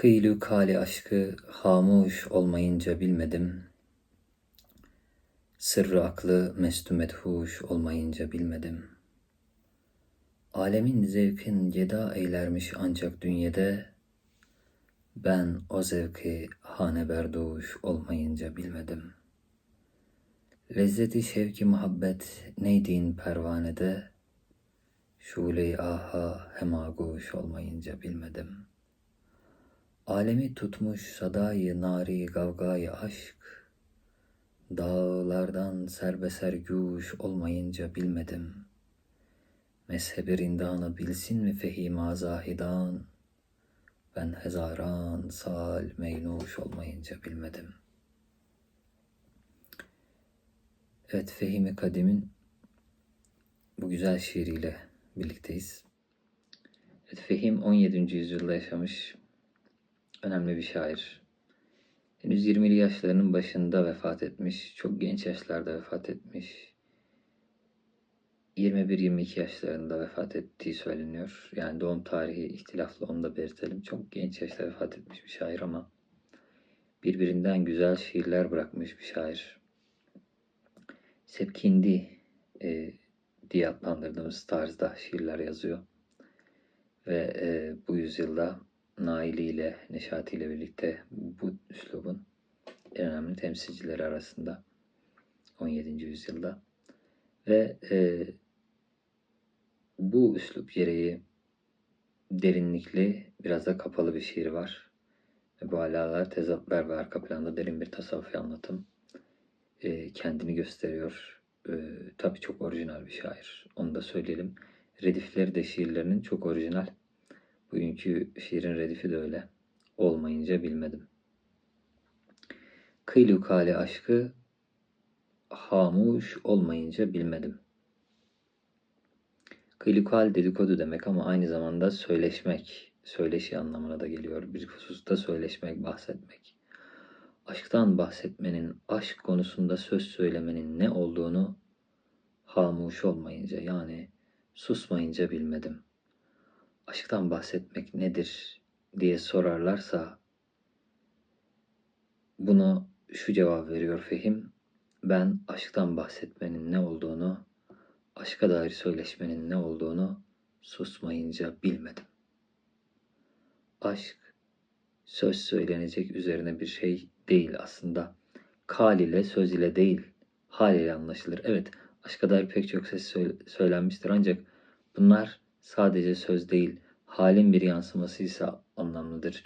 Kıylü kali aşkı hamuş olmayınca bilmedim. Sırrı aklı mestü medhuş olmayınca bilmedim. Alemin zevkin ceda eylermiş ancak dünyede. Ben o zevki hane berduş olmayınca bilmedim. Lezzeti şevki muhabbet neydin pervanede. Şule-i aha hemaguş olmayınca bilmedim. Alemi tutmuş sadayı nari gavgayı aşk. Dağlardan serbeser güş olmayınca bilmedim. Mezhebi rindanı bilsin mi fehima zahidan? Ben hezaran sal meynuş olmayınca bilmedim. Evet Fehimi Kadim'in bu güzel şiiriyle birlikteyiz. Evet, Fehim 17. yüzyılda yaşamış önemli bir şair. Henüz 20'li yaşlarının başında vefat etmiş. Çok genç yaşlarda vefat etmiş. 21-22 yaşlarında vefat ettiği söyleniyor. Yani doğum tarihi ihtilaflı onu da belirtelim. Çok genç yaşta vefat etmiş bir şair ama birbirinden güzel şiirler bırakmış bir şair. Sepkindi e, diye adlandırdığımız tarzda şiirler yazıyor. Ve e, bu yüzyılda Naili ile Neşati ile birlikte bu üslubun en önemli temsilcileri arasında 17. yüzyılda. Ve e, bu üslup gereği derinlikli, biraz da kapalı bir şiir var. Bu alalar, tezatlar ve arka planda derin bir tasavvufi anlatım e, kendini gösteriyor. E, tabii çok orijinal bir şair. Onu da söyleyelim. Redifleri de şiirlerinin çok orijinal. Bugünkü şiirin redifi de öyle. Olmayınca bilmedim. Kıylu kale aşkı hamuş olmayınca bilmedim. Kıylukal dedikodu demek ama aynı zamanda söyleşmek, söyleşi anlamına da geliyor. Bir hususta söyleşmek, bahsetmek. Aşktan bahsetmenin, aşk konusunda söz söylemenin ne olduğunu hamuş olmayınca yani susmayınca bilmedim. Aşktan bahsetmek nedir diye sorarlarsa bunu şu cevap veriyor Fehim. Ben aşktan bahsetmenin ne olduğunu aşka dair söyleşmenin ne olduğunu susmayınca bilmedim. Aşk söz söylenecek üzerine bir şey değil aslında. Kal ile söz ile değil, hal ile anlaşılır. Evet, aşka dair pek çok ses söylenmiştir ancak bunlar sadece söz değil, halin bir yansımasıysa anlamlıdır.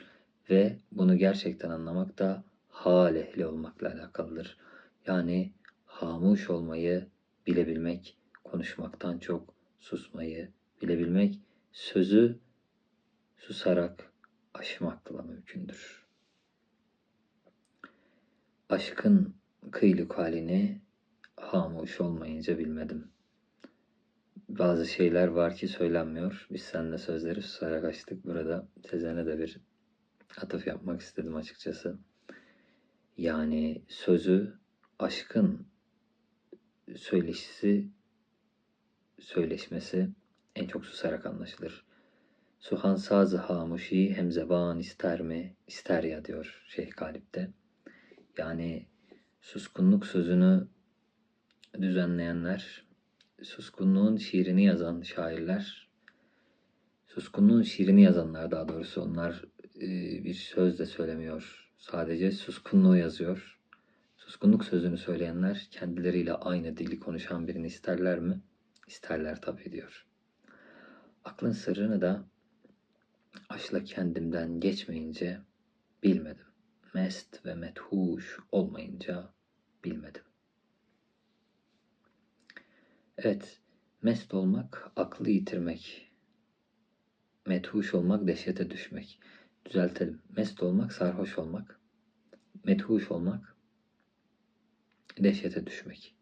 Ve bunu gerçekten anlamak da hal ehli olmakla alakalıdır. Yani hamuş olmayı bilebilmek, konuşmaktan çok susmayı bilebilmek, sözü susarak aşmakla mümkündür. Aşkın kıyluk halini hamuş olmayınca bilmedim. Bazı şeyler var ki söylenmiyor. Biz seninle sözleri susarak açtık. Burada Sezen'e de bir atıf yapmak istedim açıkçası. Yani sözü aşkın söyleşisi söyleşmesi en çok susarak anlaşılır. Suhan sazı hamuşi hem zeban ister mi? İster ya diyor Şeyh Galip'te. Yani suskunluk sözünü düzenleyenler, suskunluğun şiirini yazan şairler, suskunluğun şiirini yazanlar daha doğrusu onlar e, bir söz de söylemiyor. Sadece suskunluğu yazıyor. Suskunluk sözünü söyleyenler kendileriyle aynı dili konuşan birini isterler mi? İsterler tabii diyor. Aklın sırrını da aşla kendimden geçmeyince bilmedim. Mest ve methuş olmayınca bilmedim. Evet, mest olmak aklı yitirmek. Methuş olmak dehşete düşmek. Düzeltelim. Mest olmak sarhoş olmak. Methuş olmak dehşete düşmek.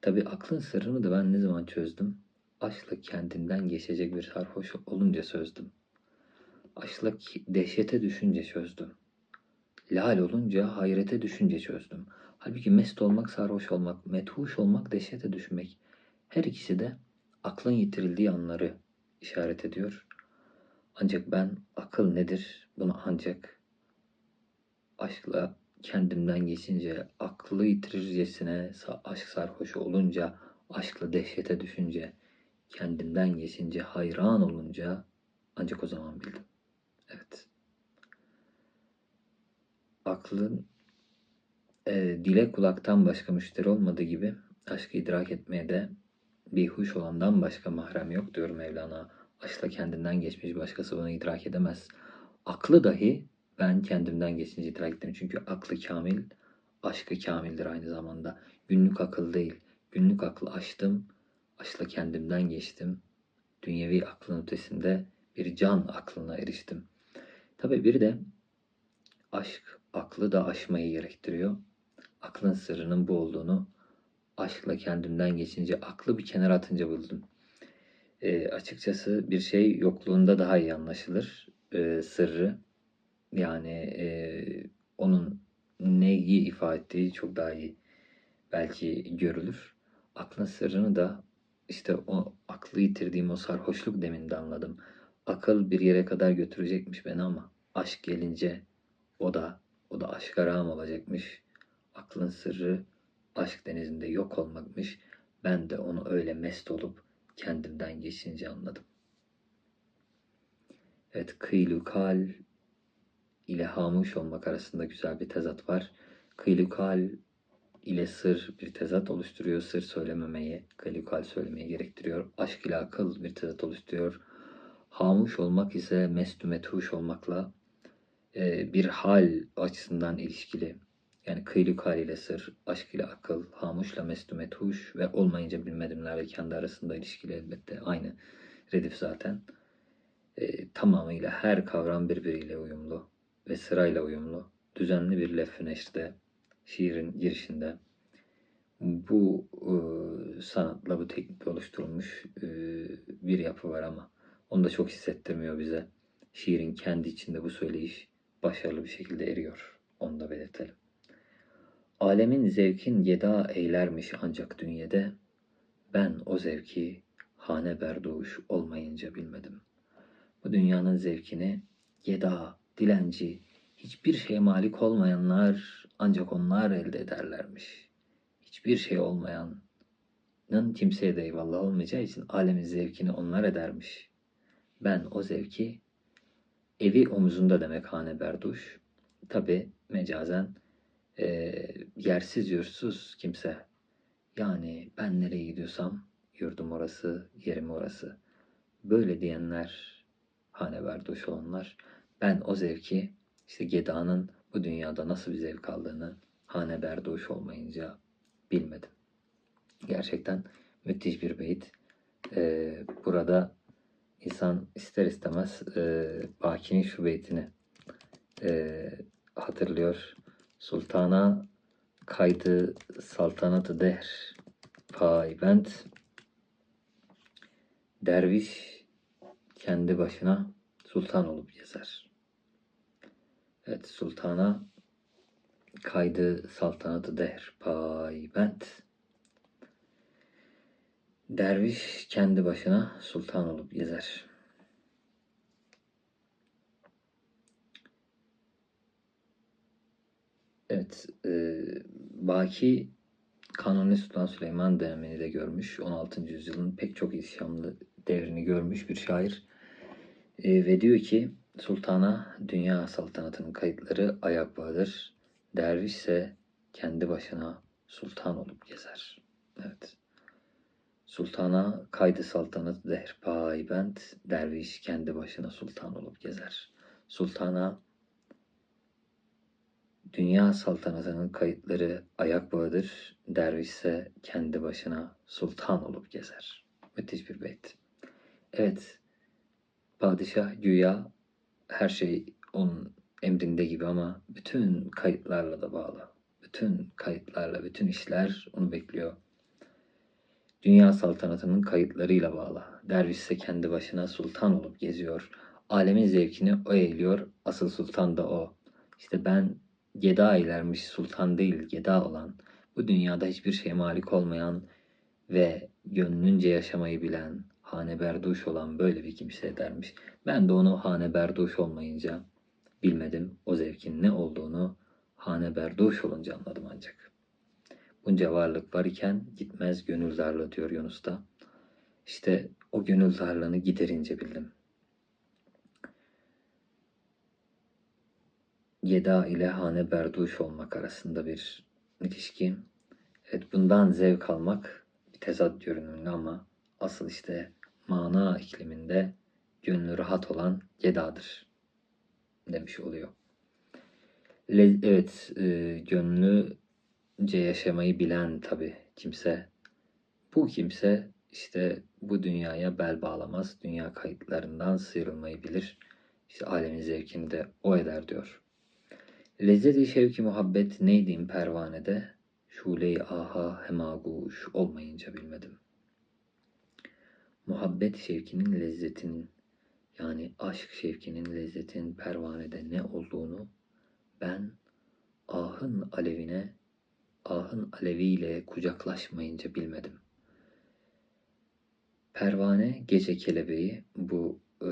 Tabi aklın sırrını da ben ne zaman çözdüm? Aşkla kendinden geçecek bir sarhoş olunca çözdüm. Aşkla dehşete düşünce çözdüm. Lal olunca hayrete düşünce çözdüm. Halbuki mest olmak, sarhoş olmak, methuş olmak, dehşete düşmek. Her ikisi de aklın yitirildiği anları işaret ediyor. Ancak ben akıl nedir bunu ancak aşkla kendimden geçince, aklı yitirircesine aşk sarhoşu olunca, aşkla dehşete düşünce, kendimden geçince, hayran olunca ancak o zaman bildim. Evet. Aklın e, dile kulaktan başka müşteri olmadığı gibi aşkı idrak etmeye de bir huş olandan başka mahrem yok diyor Mevlana. Aşkla kendinden geçmiş başkası bunu idrak edemez. Aklı dahi ben kendimden geçince idrak ettim. Çünkü aklı kamil, aşkı kamildir aynı zamanda. Günlük akıl değil. Günlük aklı aştım, aşkla kendimden geçtim. Dünyevi aklın ötesinde bir can aklına eriştim. Tabii bir de aşk aklı da aşmayı gerektiriyor. Aklın sırrının bu olduğunu aşkla kendimden geçince aklı bir kenara atınca buldum. E, açıkçası bir şey yokluğunda daha iyi anlaşılır. E, sırrı yani e, onun neyi ifade ettiği çok daha iyi belki görülür. Aklın sırrını da işte o aklı yitirdiğim o sarhoşluk deminde anladım. Akıl bir yere kadar götürecekmiş beni ama aşk gelince o da o da aşka rağm olacakmış. Aklın sırrı aşk denizinde yok olmakmış. Ben de onu öyle mest olup kendimden geçince anladım. Evet, kıylukal ile hamuş olmak arasında güzel bir tezat var. Kıylukal ile sır bir tezat oluşturuyor. Sır söylememeyi, kıylukal söylemeyi gerektiriyor. Aşk ile akıl bir tezat oluşturuyor. Hamuş olmak ise mestü methuş olmakla e, bir hal açısından ilişkili. Yani kıyluk haliyle sır, aşk ile akıl, hamuşla mestü methuş ve olmayınca bilmedimlerle kendi arasında ilişkili elbette aynı redif zaten. E, tamamıyla her kavram birbiriyle uyumlu ve sırayla uyumlu. Düzenli bir lef şiirin girişinde bu e, sanatla bu teknikle oluşturulmuş e, bir yapı var ama onu da çok hissettirmiyor bize. Şiirin kendi içinde bu söyleyiş başarılı bir şekilde eriyor. Onu da belirtelim. Alemin zevkin yeda eylermiş ancak dünyede, ben o zevki hane berduş olmayınca bilmedim. Bu dünyanın zevkini yeda, dilenci, hiçbir şeye malik olmayanlar ancak onlar elde ederlermiş. Hiçbir şey olmayanın kimseye de eyvallah olmayacağı için alemin zevkini onlar edermiş. Ben o zevki evi omuzunda demek hane berduş. Tabi mecazen e, yersiz yursuz kimse. Yani ben nereye gidiyorsam yurdum orası, yerim orası. Böyle diyenler, hane berduş olanlar, ben o zevki işte Geda'nın bu dünyada nasıl bir zevk aldığını hane berduş olmayınca bilmedim. Gerçekten müthiş bir beyit. Ee, burada insan ister istemez e, Baki'nin şu beytini e, hatırlıyor. Sultana kaydı saltanatı der paybent derviş kendi başına sultan olup gezer. Evet sultana kaydı saltanatı der paybent derviş kendi başına sultan olup gezer. Evet, e, Baki Kanuni Sultan Süleyman dönemini de görmüş. 16. yüzyılın pek çok ihtişamlı devrini görmüş bir şair. E, ve diyor ki Sultana dünya saltanatının kayıtları ayak bağıdır. Derviş ise kendi başına sultan olup gezer. Evet. Sultana kaydı saltanat der paybent, derviş kendi başına sultan olup gezer. Sultana dünya saltanatının kayıtları ayak bağıdır, derviş ise kendi başına sultan olup gezer. Müthiş bir beyt. Evet, padişah güya her şey onun emrinde gibi ama bütün kayıtlarla da bağlı. Bütün kayıtlarla, bütün işler onu bekliyor. Dünya saltanatının kayıtlarıyla bağlı. Derviş ise kendi başına sultan olup geziyor. Alemin zevkini o eğiliyor. Asıl sultan da o. İşte ben geda eylermiş sultan değil geda olan, bu dünyada hiçbir şeye malik olmayan ve gönlünce yaşamayı bilen, hane berduş olan böyle bir kimse dermiş. Ben de onu hane berduş olmayınca bilmedim. O zevkin ne olduğunu hane berduş olunca anladım ancak. Bunca varlık var iken gitmez gönül darlığı diyor Yunus da. İşte o gönül darlığını giderince bildim. Yeda ile hane berduş olmak arasında bir ilişki. Evet bundan zevk almak bir tezat görünümlü ama asıl işte mana ikliminde gönlü rahat olan yedadır demiş oluyor. Le- evet e, gönlüce yaşamayı bilen tabi kimse bu kimse işte bu dünyaya bel bağlamaz. Dünya kayıtlarından sıyrılmayı bilir. İşte alemin zevkini de o eder diyor. Lezzet-i şevki muhabbet neydim pervanede, şule-i aha hemaguş olmayınca bilmedim. Muhabbet şevkinin lezzetinin yani aşk şevkinin lezzetinin pervanede ne olduğunu ben ahın alevine, ahın aleviyle kucaklaşmayınca bilmedim. Pervane gece kelebeği bu e,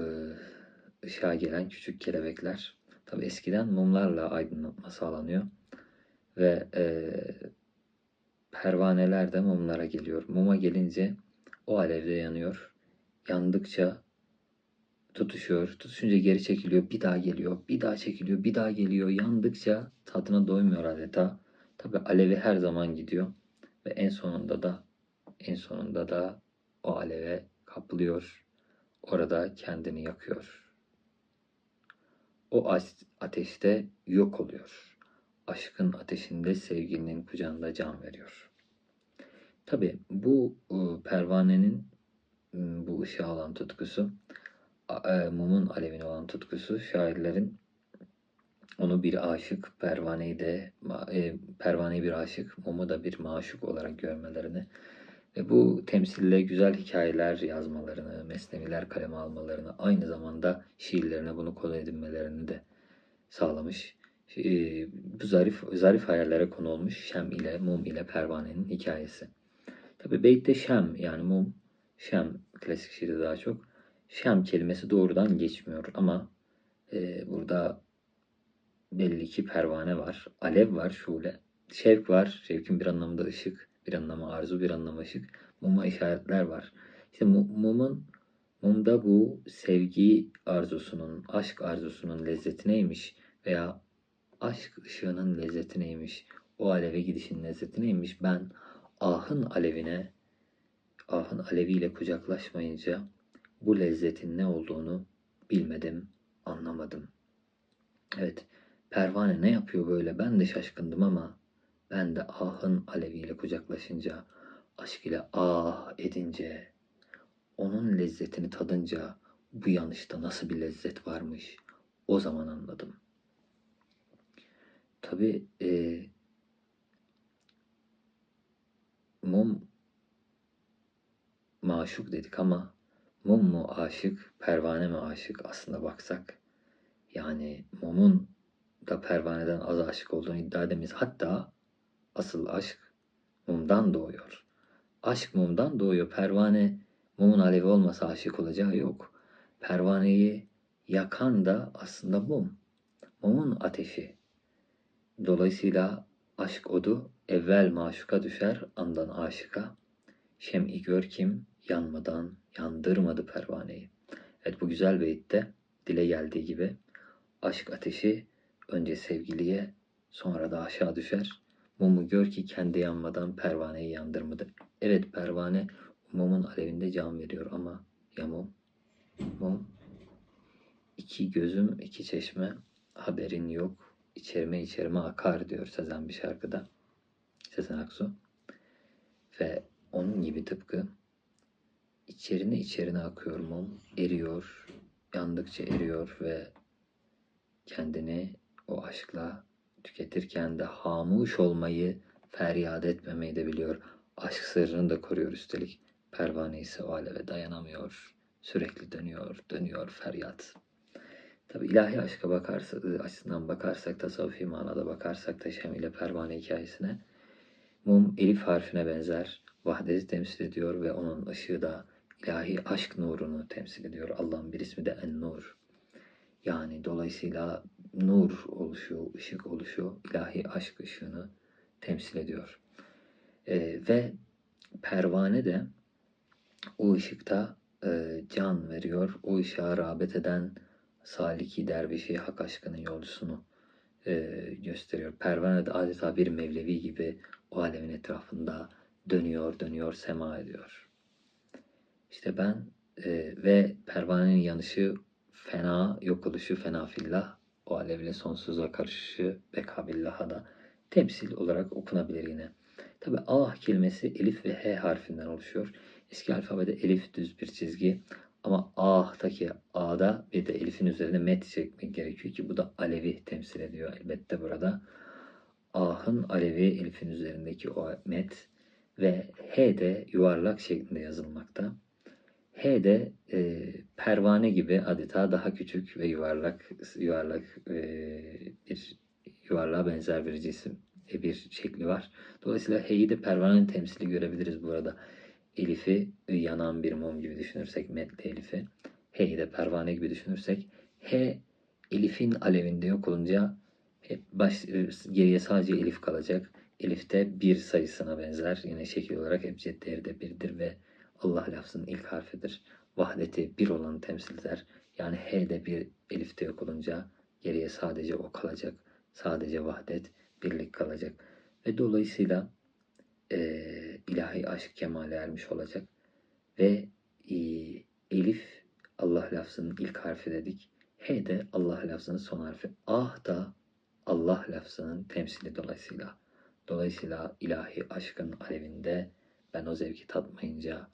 ışığa gelen küçük kelebekler Tabi eskiden mumlarla aydınlatma sağlanıyor. Ve e, pervaneler de mumlara geliyor. Muma gelince o alevde yanıyor. Yandıkça tutuşuyor. Tutuşunca geri çekiliyor. Bir daha geliyor. Bir daha çekiliyor. Bir daha geliyor. Yandıkça tadına doymuyor adeta. Tabi alevi her zaman gidiyor. Ve en sonunda da en sonunda da o aleve kaplıyor. Orada kendini yakıyor. O ateşte yok oluyor. Aşkın ateşinde sevgilinin kucağında can veriyor. Tabi bu e, pervanenin bu ışığa olan tutkusu, e, mumun alevine olan tutkusu şairlerin onu bir aşık, pervaneyi de e, pervaneyi bir aşık, mumu da bir maşuk olarak görmelerini ve bu temsille güzel hikayeler yazmalarını, mesneviler kaleme almalarını, aynı zamanda şiirlerine bunu konu edinmelerini de sağlamış. E, bu zarif, zarif hayallere konu olmuş Şem ile Mum ile Pervane'nin hikayesi. Tabi beytte Şem yani Mum, Şem klasik şiirde daha çok. Şem kelimesi doğrudan geçmiyor ama e, burada belli ki pervane var, alev var, şule, şevk var. Şevkin bir anlamda ışık, bir anlamı arzu, bir anlamı ışık. Muma işaretler var. İşte mumun mumda bu sevgi arzusunun, aşk arzusunun lezzeti neymiş veya aşk ışığının lezzeti neymiş, o aleve gidişin lezzeti neymiş ben ahın alevine, ahın aleviyle kucaklaşmayınca bu lezzetin ne olduğunu bilmedim, anlamadım. Evet, pervane ne yapıyor böyle ben de şaşkındım ama ben de ahın aleviyle kucaklaşınca, aşk ile ah edince, onun lezzetini tadınca bu yanışta nasıl bir lezzet varmış o zaman anladım. Tabi e, mum maşuk dedik ama mum mu aşık, pervane mi aşık aslında baksak. Yani mumun da pervaneden az aşık olduğunu iddia edemeyiz. Hatta Asıl aşk mumdan doğuyor. Aşk mumdan doğuyor. Pervane mumun alevi olmasa aşık olacağı yok. Pervaneyi yakan da aslında mum. Mumun ateşi. Dolayısıyla aşk odu evvel maşuka düşer andan aşıka. Şem'i gör kim yanmadan yandırmadı pervaneyi. Evet bu güzel beyitte dile geldiği gibi aşk ateşi önce sevgiliye sonra da aşağı düşer. Mumu gör ki kendi yanmadan pervaneyi yandırmadı. Evet pervane mumun alevinde can veriyor ama ya mum? Mum iki gözüm iki çeşme haberin yok. İçerime içerime akar diyor Sezen bir şarkıda. Sezen Aksu. Ve onun gibi tıpkı içerine içerine akıyor mum. Eriyor. Yandıkça eriyor ve kendini o aşkla tüketirken de hamuş olmayı, feryat etmemeyi de biliyor. Aşk sırrını da koruyor üstelik. Pervane ise o aleve dayanamıyor. Sürekli dönüyor, dönüyor feryat. Tabi ilahi aşka bakarsak, açısından bakarsak, tasavvufi manada bakarsak da Şem ile pervane hikayesine mum elif harfine benzer. Vahdeti temsil ediyor ve onun ışığı da ilahi aşk nurunu temsil ediyor. Allah'ın bir ismi de En-Nur. Yani dolayısıyla nur oluşu, ışık oluşu, ilahi aşk ışığını temsil ediyor. Ee, ve pervane de o ışıkta e, can veriyor. O ışığa rağbet eden saliki dervişi hak aşkının yolcusunu e, gösteriyor. Pervane de adeta bir mevlevi gibi o alemin etrafında dönüyor, dönüyor, sema ediyor. İşte ben e, ve pervanenin yanışı fena, yok oluşu fena fillah, o alevle sonsuza karışışı bekabillah'a da temsil olarak okunabilir yine. Tabi ah kelimesi elif ve h harfinden oluşuyor. Eski alfabede elif düz bir çizgi ama ah'taki a'da bir de elifin üzerine met çekmek gerekiyor ki bu da alevi temsil ediyor elbette burada. Ah'ın alevi elifin üzerindeki o met ve h de yuvarlak şeklinde yazılmakta. H de e, pervane gibi adeta daha küçük ve yuvarlak yuvarlak e, bir yuvarlığa benzer bir cisim e, bir şekli var. Dolayısıyla H'yi de pervanenin temsili görebiliriz burada. Elif'i yanan bir mum gibi düşünürsek metli Elif'i. H'yi de pervane gibi düşünürsek H Elif'in alevinde yok olunca baş, e, geriye sadece Elif kalacak. Elif de bir sayısına benzer. Yine şekil olarak ebced değeri de birdir ve Allah lafzının ilk harfidir. Vahdeti bir olanı temsil eder. Yani H'de bir elifte yok olunca geriye sadece o kalacak. Sadece vahdet, birlik kalacak. Ve dolayısıyla e, ilahi aşk kemale ermiş olacak. Ve e, elif Allah lafzının ilk harfi dedik. H de Allah lafzının son harfi. Ah da Allah lafzının temsili dolayısıyla. Dolayısıyla ilahi aşkın alevinde ben o zevki tatmayınca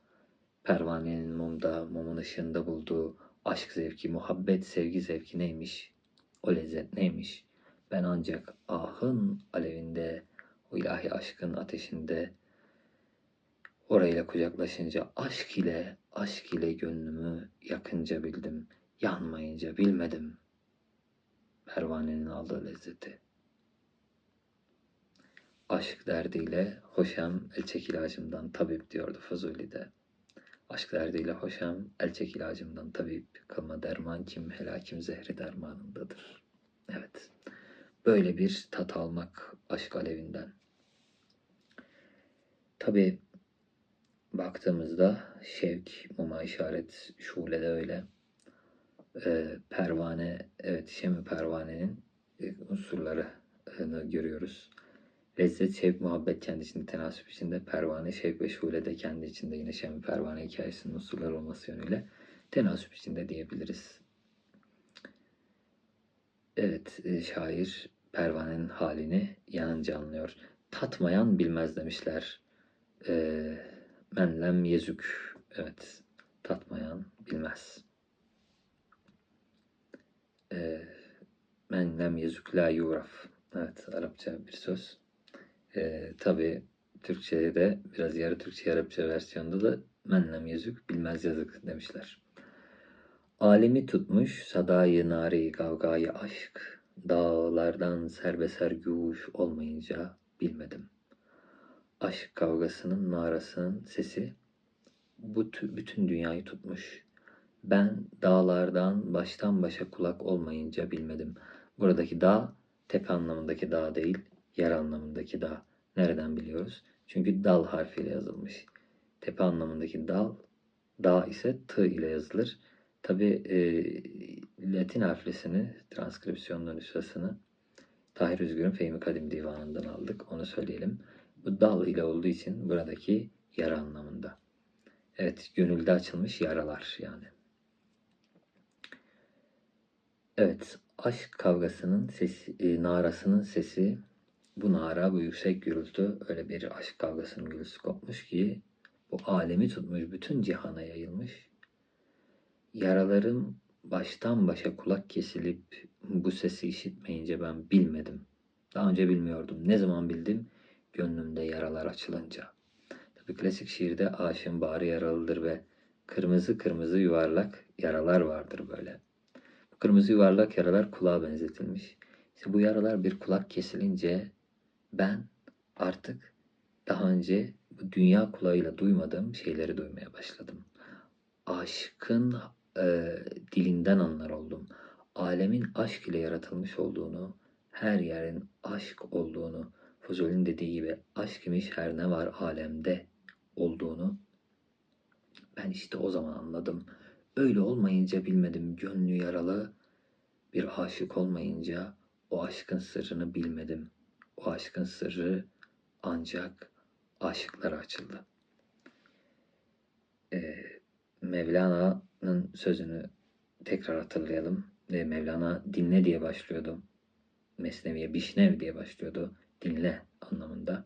Pervanenin mumda, mumun ışığında bulduğu aşk zevki, muhabbet, sevgi zevki neymiş? O lezzet neymiş? Ben ancak ahın alevinde, o ilahi aşkın ateşinde orayla kucaklaşınca aşk ile, aşk ile gönlümü yakınca bildim, yanmayınca bilmedim. Pervanenin aldığı lezzeti. Aşk derdiyle hoşem el çekil ağacımdan tabip diyordu Fuzuli de. Aşk derdiyle hoşam, el çek ilacımdan tabip, kılma derman kim, helakim zehri dermanındadır. Evet, böyle bir tat almak aşk alevinden. Tabi baktığımızda şevk, muma işaret, şule de öyle. Ee, pervane, evet şemi pervanenin e, unsurlarını görüyoruz. Lezzet, şevk, muhabbet kendi içinde tenasüp içinde, pervane, şevk ve şule de kendi içinde yine şem pervane hikayesinin unsurlar olması yönüyle tenasüp içinde diyebiliriz. Evet, e, şair pervanenin halini yanınca anlıyor. Tatmayan bilmez demişler. E, menlem yezük. Evet, tatmayan bilmez. E, menlem yezük la yuraf. Evet, Arapça bir söz. E, tabii Türkçe'de de biraz yarı Türkçe Arapça versiyonda da menlem yazık bilmez yazık demişler. Alemi tutmuş sadayı nari kavgayı aşk, dağlardan serbeser güş olmayınca bilmedim. Aşk kavgasının narasının sesi bu bütün dünyayı tutmuş. Ben dağlardan baştan başa kulak olmayınca bilmedim. Buradaki dağ tepe anlamındaki dağ değil, yer anlamındaki dağ. Nereden biliyoruz? Çünkü dal harfiyle yazılmış. Tepe anlamındaki dal, dağ ise t ile yazılır. Tabi e, Latin harflisini, transkripsiyonun nüshasını Tahir Üzgür'ün Fehmi Kadim Divanı'ndan aldık. Onu söyleyelim. Bu dal ile olduğu için buradaki yara anlamında. Evet, gönülde açılmış yaralar yani. Evet, aşk kavgasının sesi, e, narasının sesi bu nara, bu yüksek gürültü öyle bir aşk kavgasının gürültüsü kopmuş ki bu alemi tutmuş, bütün cihana yayılmış. Yaralarım baştan başa kulak kesilip bu sesi işitmeyince ben bilmedim. Daha önce bilmiyordum. Ne zaman bildim? Gönlümde yaralar açılınca. Tabi klasik şiirde aşığın bağrı yaralıdır ve kırmızı kırmızı yuvarlak yaralar vardır böyle. Bu kırmızı yuvarlak yaralar kulağa benzetilmiş. İşte bu yaralar bir kulak kesilince ben artık daha önce bu dünya kulağıyla duymadığım şeyleri duymaya başladım. Aşkın e, dilinden anlar oldum. alemin aşk ile yaratılmış olduğunu, her yerin aşk olduğunu, Fuzuli'nin dediği gibi aşk imiş her ne var alemde olduğunu ben işte o zaman anladım. Öyle olmayınca bilmedim gönlü yaralı, bir aşık olmayınca o aşkın sırrını bilmedim. O aşkın sırrı ancak aşıklara açıldı. Ee, Mevlana'nın sözünü tekrar hatırlayalım. Ve Mevlana dinle diye başlıyordu. Mesneviye bişnev diye başlıyordu. Dinle anlamında.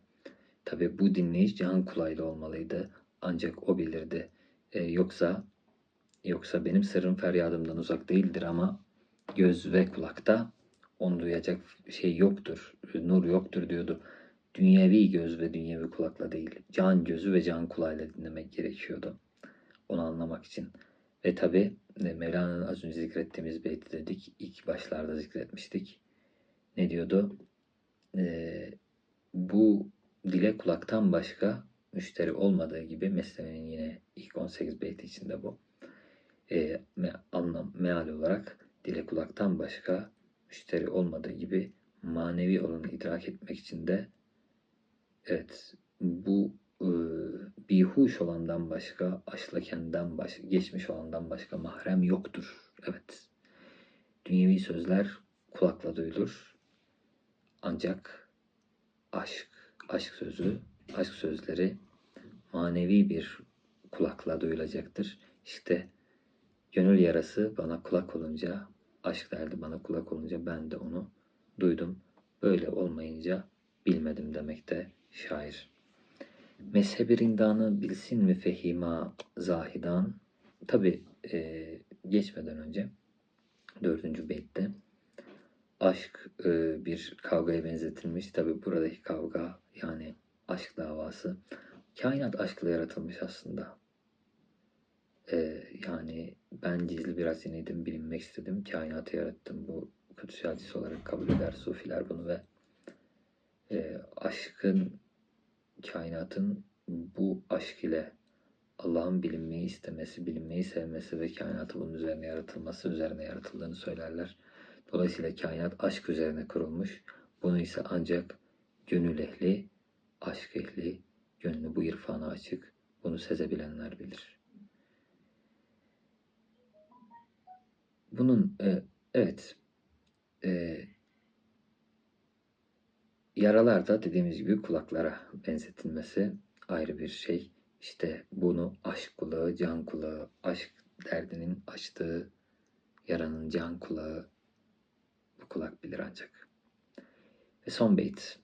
Tabi bu dinleyiş can kulağıyla olmalıydı. Ancak o bilirdi. Ee, yoksa yoksa benim sırrım feryadımdan uzak değildir ama göz ve kulakta onu duyacak şey yoktur. Nur yoktur diyordu. Dünyevi göz ve dünyevi kulakla değil. Can gözü ve can kulağıyla dinlemek gerekiyordu. Onu anlamak için. Ve tabi Mevlana'nın az önce zikrettiğimiz beyti dedik. İlk başlarda zikretmiştik. Ne diyordu? Ee, bu dile kulaktan başka müşteri olmadığı gibi Mesnevi'nin yine ilk 18 beyti içinde bu. E, me, anlam, meal olarak dile kulaktan başka müşteri olmadığı gibi manevi olanı idrak etmek için de evet bu e, bihuş olandan başka, aşlakenden başka, geçmiş olandan başka mahrem yoktur. Evet. Dünyevi sözler kulakla duyulur. Ancak aşk, aşk sözü, aşk sözleri manevi bir kulakla duyulacaktır. İşte gönül yarası bana kulak olunca, aşk derdi bana kulak olunca ben de onu duydum. Böyle olmayınca bilmedim demekte şair. Mezhebi rindanı bilsin mi fehima zahidan? Tabi e, geçmeden önce dördüncü beytte aşk e, bir kavgaya benzetilmiş. Tabi buradaki kavga yani aşk davası. Kainat aşkla yaratılmış aslında. E, yani ben gizli biraz ineydim, bilinmek istedim. Kainatı yarattım. Bu hadis olarak kabul eder sufiler bunu ve e, aşkın kainatın bu aşk ile Allah'ın bilinmeyi istemesi, bilinmeyi sevmesi ve kainatı bunun üzerine yaratılması üzerine yaratıldığını söylerler. Dolayısıyla kainat aşk üzerine kurulmuş. Bunu ise ancak gönül ehli, aşk ehli, gönlü bu irfana açık, bunu sezebilenler bilir. Bunun e, evet e, yaralar da dediğimiz gibi kulaklara benzetilmesi ayrı bir şey. İşte bunu aşk kulağı, can kulağı, aşk derdinin açtığı yaranın can kulağı bu kulak bilir ancak. Ve son beyt.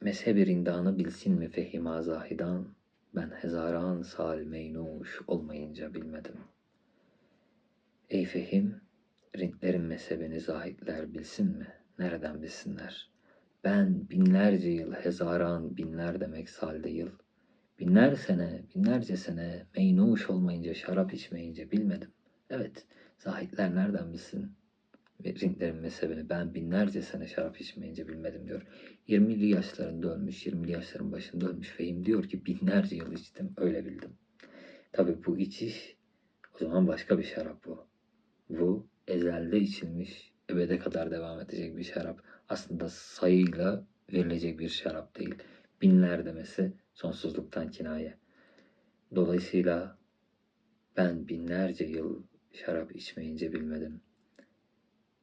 Mezhebi rindanı bilsin mi fehima zahidan, ben hezaran sal meynuş olmayınca bilmedim. Ey fehim, rintlerin mezhebini zahitler bilsin mi? Nereden bilsinler? Ben binlerce yıl, hezaran binler demek salde yıl. Binler sene, binlerce sene meynuş olmayınca, şarap içmeyince bilmedim. Evet, zahitler nereden bilsin? Rintlerin mezhebini ben binlerce sene şarap içmeyince bilmedim diyor. 20'li yaşlarında ölmüş, 20'li yaşların başında ölmüş Fehim diyor ki binlerce yıl içtim, öyle bildim. Tabi bu içiş o zaman başka bir şarap bu. Bu ezelde içilmiş, ebede kadar devam edecek bir şarap. Aslında sayıyla verilecek bir şarap değil. Binler demesi sonsuzluktan kinaye. Dolayısıyla ben binlerce yıl şarap içmeyince bilmedim.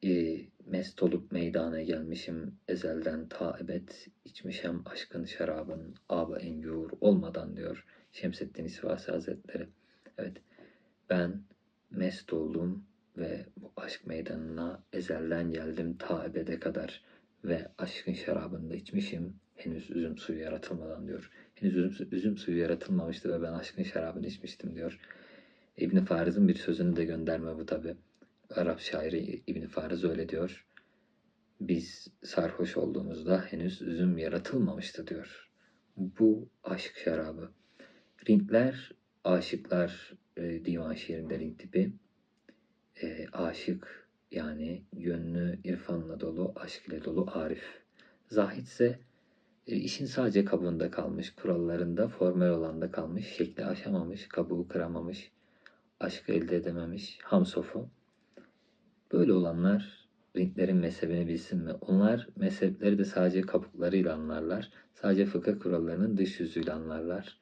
E, mest olup meydana gelmişim ezelden ta ebed içmişem aşkın şarabın aba engur olmadan diyor Şemseddin İsvasi Hazretleri. Evet ben mest oldum ve bu aşk meydanına ezelden geldim ta ebede kadar ve aşkın şarabını da içmişim henüz üzüm suyu yaratılmadan diyor. Henüz üzüm, üzüm suyu yaratılmamıştı ve ben aşkın şarabını içmiştim diyor. İbn Fariz'in bir sözünü de gönderme bu tabi. Arap şairi İbn Fariz öyle diyor. Biz sarhoş olduğumuzda henüz üzüm yaratılmamıştı diyor. Bu aşk şarabı. Ringler, aşıklar e, divan şiirinde ring tipi. E, aşık yani gönlü irfanla dolu, aşk ile dolu arif. Zahit ise e, işin sadece kabuğunda kalmış, kurallarında formel olanda kalmış, şekli aşamamış, kabuğu kıramamış, aşkı elde edememiş, hamsofu. Böyle olanlar Hintlerin mezhebini bilsin mi? Onlar mezhepleri de sadece kabuklarıyla anlarlar. Sadece fıkıh kurallarının dış yüzüyle anlarlar.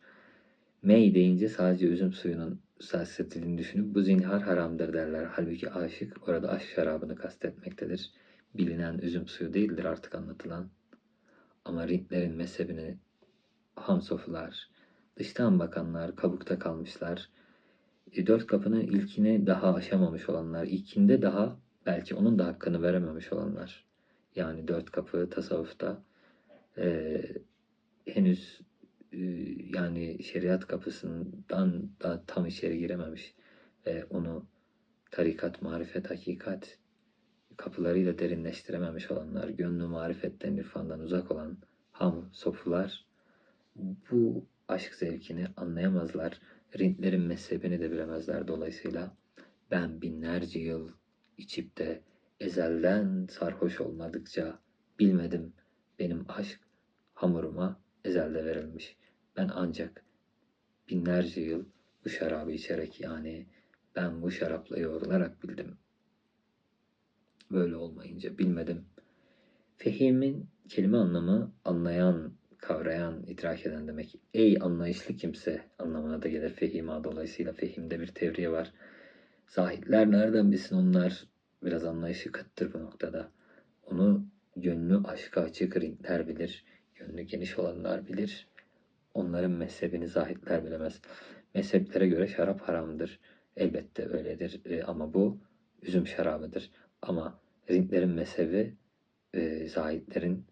Mey deyince sadece üzüm suyunun kastettiğini düşünüp bu zinhar haramdır derler. Halbuki aşık orada aşk şarabını kastetmektedir. Bilinen üzüm suyu değildir artık anlatılan. Ama Hintlerin mezhebini Hamsofular, dıştan bakanlar, kabukta kalmışlar. E, dört kapının ilkini daha aşamamış olanlar, ilkinde daha belki onun da hakkını verememiş olanlar. Yani dört kapı tasavvufta e, henüz yani şeriat kapısından da tam içeri girememiş ve onu tarikat, marifet, hakikat kapılarıyla derinleştirememiş olanlar, gönlü marifetten, irfandan uzak olan ham sofular bu aşk zevkini anlayamazlar. Rintlerin mezhebini de bilemezler dolayısıyla. Ben binlerce yıl içip de ezelden sarhoş olmadıkça bilmedim benim aşk hamuruma ezelde verilmiş. Ben ancak binlerce yıl bu şarabı içerek yani ben bu şarapla yoğrularak bildim. Böyle olmayınca bilmedim. Fehimin kelime anlamı anlayan, kavrayan, idrak eden demek. Ey anlayışlı kimse anlamına da gelir fehima. Dolayısıyla fehimde bir tevriye var. Zahitler nereden bilsin onlar biraz anlayışı kıttır bu noktada. Onu gönlü aşka açık ringler bilir. Gönlü geniş olanlar bilir. Onların mezhebini zahitler bilemez. Mezheplere göre şarap haramdır. Elbette öyledir e, ama bu üzüm şarabıdır. Ama Rintlerin mezhebi e, zahitlerin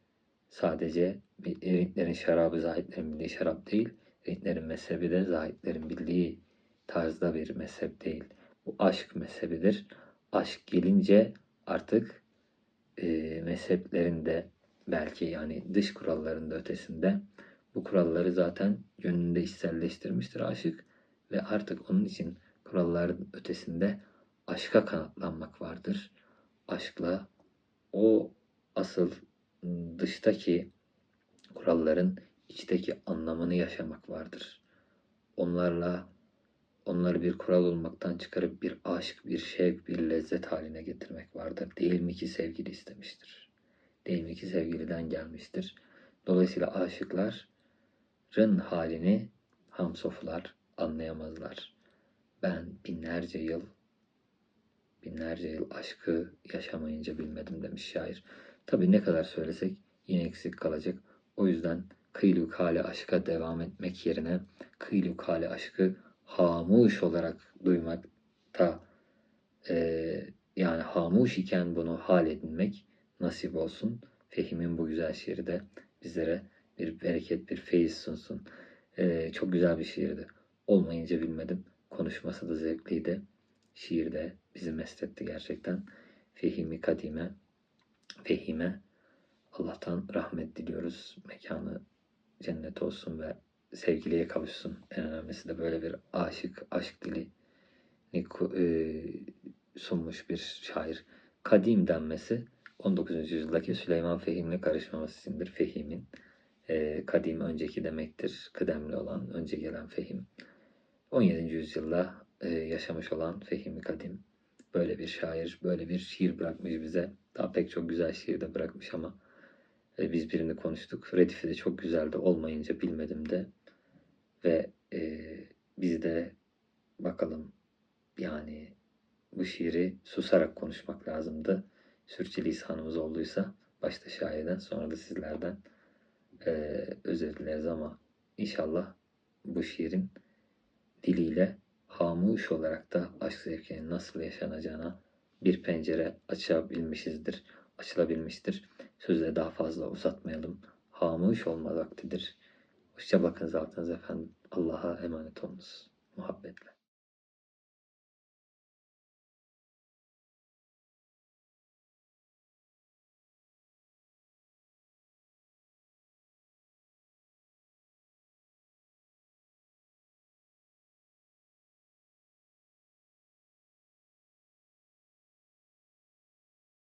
sadece Rintlerin şarabı zahitlerin bildiği şarap değil. Rintlerin mezhebi de zahitlerin bildiği tarzda bir mezhep değil. Bu aşk mezhebidir. Aşk gelince artık e, mezheplerinde belki yani dış kuralların da ötesinde bu kuralları zaten gönlünde içselleştirmiştir aşık ve artık onun için kuralların ötesinde aşka kanatlanmak vardır. Aşkla o asıl dıştaki kuralların içteki anlamını yaşamak vardır. Onlarla onları bir kural olmaktan çıkarıp bir aşk, bir şevk, bir lezzet haline getirmek vardır. Değil mi ki sevgili istemiştir? Değil mi ki sevgiliden gelmiştir? Dolayısıyla aşıkların halini hamsoflar anlayamazlar. Ben binlerce yıl binlerce yıl aşkı yaşamayınca bilmedim demiş şair. Tabi ne kadar söylesek yine eksik kalacak. O yüzden kıylu kale aşka devam etmek yerine kıylu kale aşkı hamuş olarak duymakta e, yani hamuş iken bunu hal edinmek nasip olsun. Fehim'in bu güzel şiiri de bizlere bir bereket, bir feyiz sunsun. E, çok güzel bir şiirdi. Olmayınca bilmedim. Konuşması da zevkliydi. Şiir de bizi mest etti gerçekten. Fehimi Kadime, Fehime Allah'tan rahmet diliyoruz. Mekanı cennet olsun ve sevgiliye kavuşsun. En önemlisi de böyle bir aşık, aşk dili e, sunmuş bir şair. Kadim denmesi 19. yüzyıldaki Süleyman Fehim'le karışmaması içindir. Fehim'in e, kadim önceki demektir. Kıdemli olan, önce gelen Fehim. 17. yüzyılda e, yaşamış olan Fehimi Kadim. Böyle bir şair, böyle bir şiir bırakmış bize. Daha pek çok güzel şiir de bırakmış ama e, biz birini konuştuk. Redifi de çok güzeldi. Olmayınca bilmedim de. Ve e, biz de bakalım yani bu şiiri susarak konuşmak lazımdı. Sürçülisanımız olduysa başta şairden sonra da sizlerden e, özür dileriz ama inşallah bu şiirin diliyle hamuş olarak da aşk zevkinin nasıl yaşanacağına bir pencere açabilmişizdir, açılabilmiştir. Sözle daha fazla uzatmayalım. Hamuş olma vaktidir. Hoşça bakın zatınız efendim. Allah'a emanet olunuz. Muhabbetle.